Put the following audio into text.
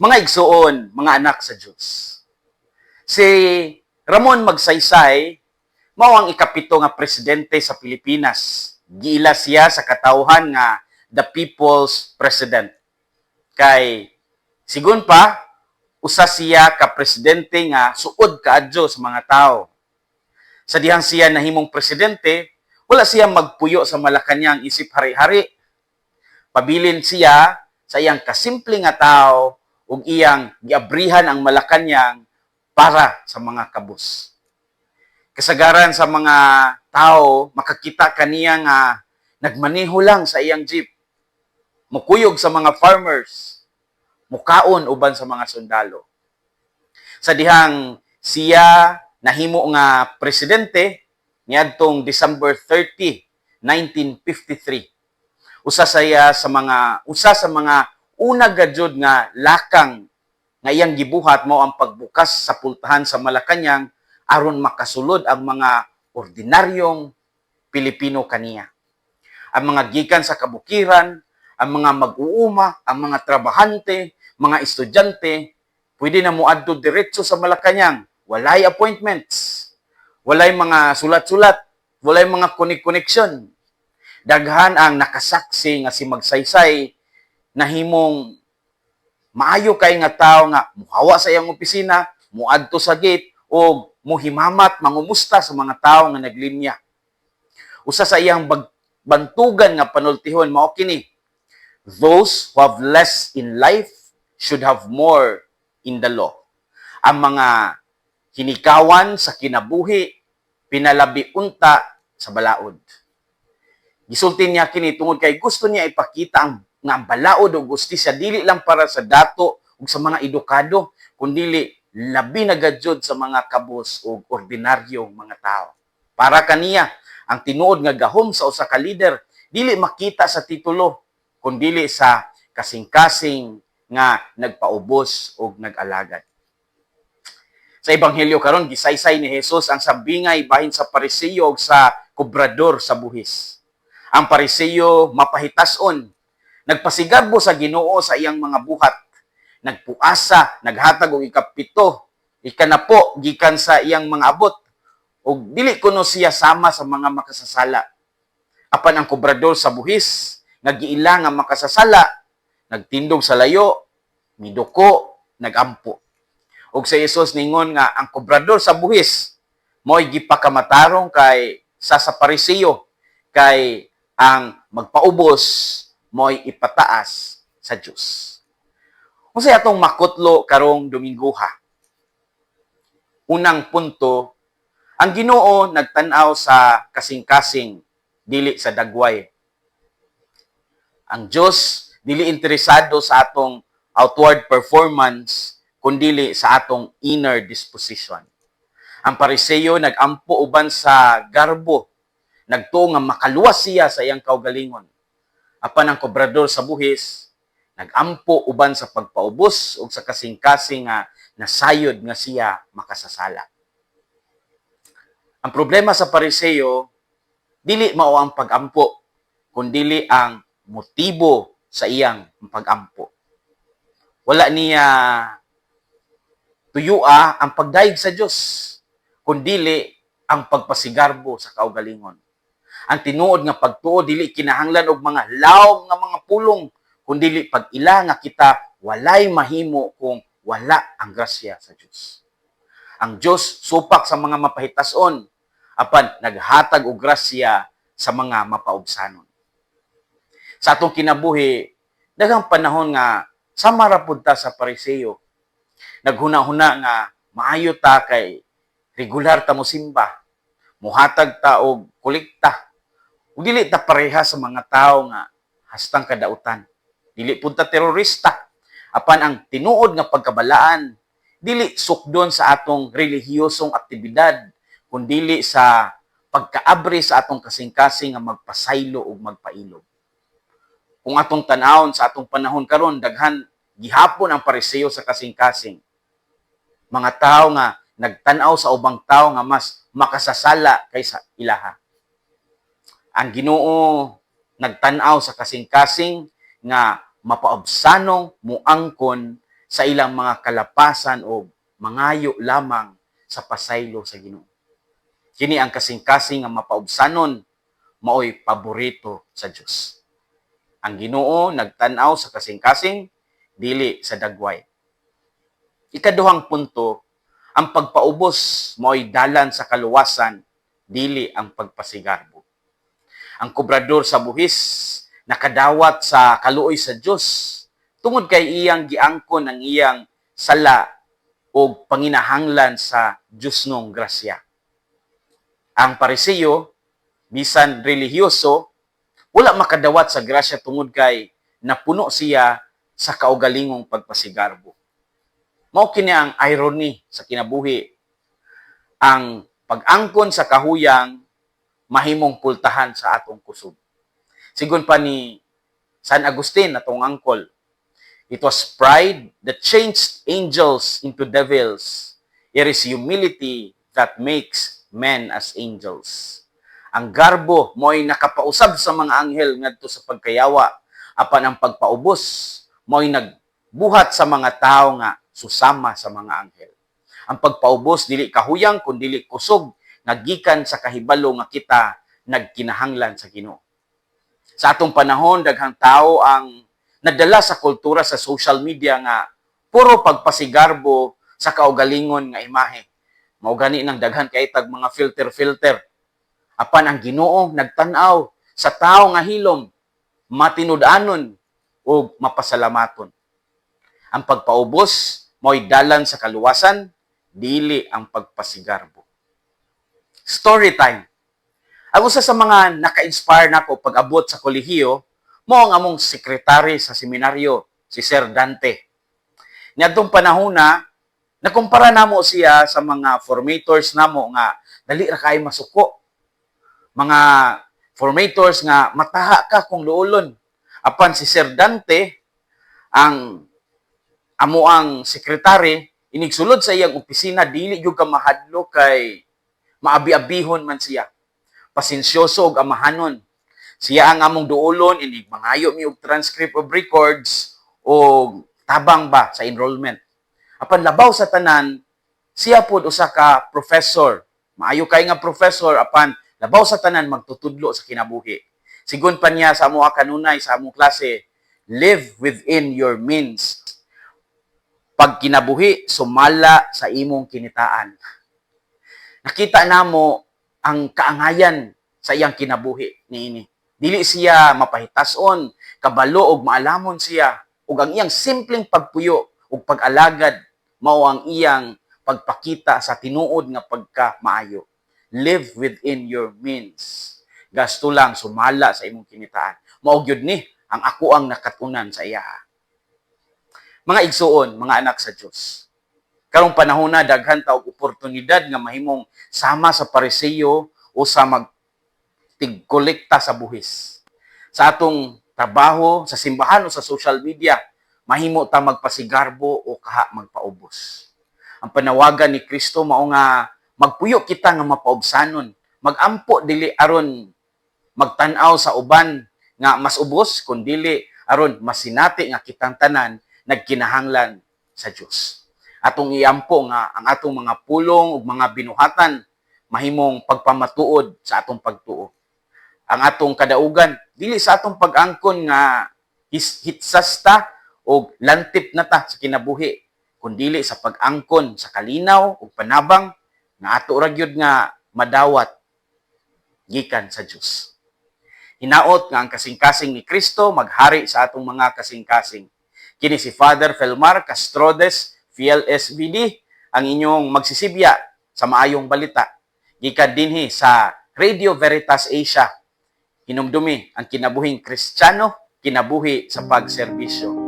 Mga igsuon, mga anak sa Diyos. Si Ramon Magsaysay, mao ang ikapito nga presidente sa Pilipinas. Giila siya sa katawhan nga the people's president. Kay sigun pa, usa siya ka presidente nga suod kaadyo sa mga tao. Sa dihang siya nahimong presidente, wala siya magpuyo sa Malacanang isip hari-hari. Pabilin siya sa iyang kasimple nga tao ug iyang giabrihan ang Malacanang para sa mga kabus. Kasagaran sa mga tao, makakita kaniya nga nagmaneho lang sa iyang jeep. Mukuyog sa mga farmers. Mukaon uban sa mga sundalo. Sa dihang siya nahimo nga presidente niadtong December 30, 1953. Usa saya sa mga usa sa mga una gajud nga lakang nga iyang gibuhat mao ang pagbukas sa pultahan sa Malacañang aron makasulod ang mga ordinaryong Pilipino kaniya. Ang mga gikan sa kabukiran, ang mga mag-uuma, ang mga trabahante, mga estudyante, pwede na muadto diretso sa Malacañang. Walay appointments. Walay mga sulat-sulat. Walay mga konek-koneksyon. Daghan ang nakasaksi nga si Magsaysay na himong maayo kay nga tao nga muhawa sa iyang opisina, muadto sa gate o muhimamat mangumusta sa mga tao nga naglinya. Usa sa iyang bag- bantugan nga panultihon mao kini. Those who have less in life should have more in the law. Ang mga hinikawan sa kinabuhi pinalabi unta sa balaod. Gisulti niya kini tungod kay gusto niya ipakita ang nga balaod o gustisya dili lang para sa dato ug sa mga edukado kundi labi na gadyod sa mga kabos o ordinaryong mga tao. Para kaniya ang tinuod nga gahom sa usa ka leader dili makita sa titulo kundi sa kasing-kasing nga nagpaubos o nag-alagad. Sa ebanghelyo karon gisaysay ni Jesus ang sabingay bahin sa pariseyo ug sa kobrador sa buhis. Ang pariseyo mapahitason, nagpasigabo sa Ginoo sa iyang mga buhat, nagpuasa, naghatag og ikapito, ikanapo gikan sa iyang mga abot, ug dili kuno siya sama sa mga makasasala. Apan ang kobrador sa buhis, nga giila nga makasasala, nagtindog sa layo, miduko, nagampo. Ug sa Jesus ningon nga ang kobrador sa buhis mo'y gipakamatarong kay sa sa parisiyo kay ang magpaubos mo'y ipataas sa Dios. Unsay atong makutlo karong Domingoha? Unang punto, ang Ginoo nagtan-aw sa kasing-kasing dili sa dagway. Ang Dios dili interesado sa atong outward performance kundili sa atong inner disposition. Ang pariseyo nagampo uban sa garbo, nagtuo nga makaluwas siya sa iyang kaugalingon. Apan ang kobrador sa buhis, nagampo uban sa pagpaubos ug sa kasing-kasing nga nasayod nga siya makasasala. Ang problema sa pariseyo, dili mao ang pagampo, kundili ang motibo sa iyang pagampo. Wala niya tuyua ang pagdaig sa Dios kundili ang pagpasigarbo sa kaugalingon. Ang tinuod nga pagtuo dili kinahanglan og mga lawom nga mga pulong kundili pag-ila nga kita walay mahimo kung wala ang grasya sa Dios. Ang Dios supak sa mga mapahitason apan naghatag og grasya sa mga mapaubsanon. Sa atong kinabuhi, daghang panahon nga sama ra ta sa pariseyo naghuna-huna nga maayo ta kay regular ta mo simba muhatag ta og kolekta ug dili ta pareha sa mga tawo nga hastang kadautan. Dili pud ta terorista. Apan ang tinuod nga pagkabalaan dili sukdon sa atong relihiyosong aktibidad kundili sa pagkaabri sa atong kasing-kasing nga magpasaylo ug magpailog kung atong tanawon sa atong panahon karon daghan gihapon ang pariseyo sa kasing-kasing. Mga tao nga nagtanaw sa ubang tao nga mas makasasala kaysa ilaha. Ang Ginoo nagtanaw sa kasing-kasing nga mapaobsanong muangkon sa ilang mga kalapasan o mangayo lamang sa pasaylo sa Ginoo. Kini ang kasing-kasing nga mapaubsanon maoy paborito sa Dios. Ang Ginoo nagtan-aw sa kasing-kasing dili sa dagway. Ikaduhang punto, ang pagpaubos maoy dalan sa kaluwasan dili ang pagpasigarbo. Ang kubrador sa buhis nakadawat sa kaluoy sa Dios tungod kay iyang giangkon ang iyang sala o panginahanglan sa Diyos nung grasya. Ang pariseyo, bisan relihiyoso, wala makadawat sa grasya tungod kay napuno siya sa kaugalingong pagpasigarbo. Mao kini ang irony sa kinabuhi. Ang pag-angkon sa kahuyang mahimong pultahan sa atong kusog. Sigon pa ni San Agustin atong angkol, It was pride that changed angels into devils. It is humility that makes men as angels. Ang garbo mo'y nakapausab sa mga anghel ngadto sa pagkayawa. Apan ang pagpaubos mo'y nagbuhat sa mga tao nga susama sa mga anghel. Ang pagpaubos dili kahuyang kun dili kusog nagikan sa kahibalo nga kita nagkinahanglan sa Ginoo. Sa atong panahon daghang tao ang nadala sa kultura sa social media nga puro pagpasigarbo sa kaugalingon nga imahe. Mao gani nang daghan kay tag mga filter-filter. Apan ang Ginoo nagtan-aw sa tao nga hilom matinud-anon o mapasalamaton. Ang pagpaubos mo'y dalan sa kaluwasan, dili ang pagpasigarbo. Story time. Ang usa sa mga naka-inspire nako pag-abot sa kolehiyo mo ang among sekretary sa seminaryo, si Sir Dante. Niadtong panahon na, nakumpara namo siya sa mga formators namo nga dali ra kay masuko. Mga formators nga mataha ka kung luulon. Apan si Sir Dante, ang amo ang sekretary, inigsulod sa iyang opisina, dili yung kamahadlo kay maabi-abihon man siya. Pasensyoso og amahanon siya ang among duolon inig mangayo mi og transcript of records o tabang ba sa enrollment. Apan labaw sa tanan, siya pod usa ka professor. Maayo kay nga professor apan labaw sa tanan magtutudlo sa kinabuhi. Sigon pa niya sa amo kanunay sa among klase, live within your means. Pag kinabuhi, sumala sa imong kinitaan. Nakita namo ang kaangayan sa iyang kinabuhi niini. Dili siya mapahitason, kabalo og maalamon siya ug ang iyang simpleng pagpuyo ug pag-alagad mao ang iyang pagpakita sa tinuod nga pagka maayo. Live within your means. Gasto lang sumala sa imong kinitaan. Mao gyud ni ang ako ang nakatunan sa iya. Mga igsuon, mga anak sa Dios. Karong panahon na daghan ta og oportunidad nga mahimong sama sa pariseyo o sa mag tigkolekta sa buhis. Sa atong trabaho, sa simbahan o sa social media, mahimo ta magpasigarbo o kaha magpaubos. Ang panawagan ni Kristo mao nga magpuyo kita nga mapaubsanon, magampo dili aron magtan-aw sa uban nga mas ubos kun dili aron masinati nga kitang tanan nagkinahanglan sa Dios. Atong iampo nga ang atong mga pulong ug mga binuhatan mahimong pagpamatuod sa atong pagtuo ang atong kadaugan dili sa atong pag-angkon nga hitsasta o lantip na ta sa kinabuhi kundili sa pag-angkon sa kalinaw ug panabang nga ato ra gyud nga madawat gikan sa Dios. Hinaot nga ang kasing-kasing ni Kristo maghari sa atong mga kasing-kasing. Kini si Father Felmar Castrodes, SVD, ang inyong magsisibya sa maayong balita. Gikan dinhi sa Radio Veritas Asia hinumdumi ang kinabuhing kristyano, kinabuhi sa pagserbisyo.